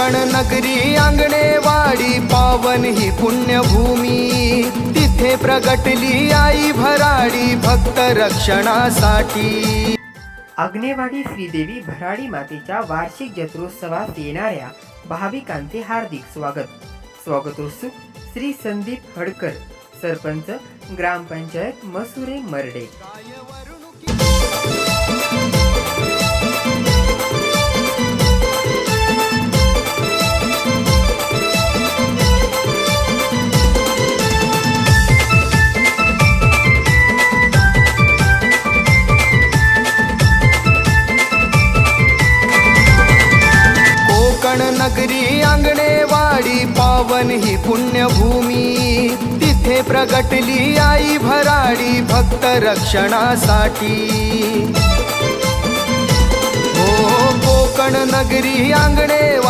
कोकण नगरी आंगणेवाडी पावन ही पुण्यभूमी. तिथे प्रगटली आई भराडी भक्त रक्षणासाठी. आग्नेवाडी श्रीदेवी भराडी मातेच्या वार्षिक जत्रोत्सवात येणाऱ्या भाविकांचे हार्दिक स्वागत. स्वागतोत्सुक श्री संदीप हडकर सरपंच ग्रामपंचायत मसुरे मर्डे. कोकण नगरी आंगणेवाडी पावन ही पुण्यभूमी. तिथे प्रगटली आई भराडी भक्त रक्षणासाठी. हो कोकण नगरी आंगणेवा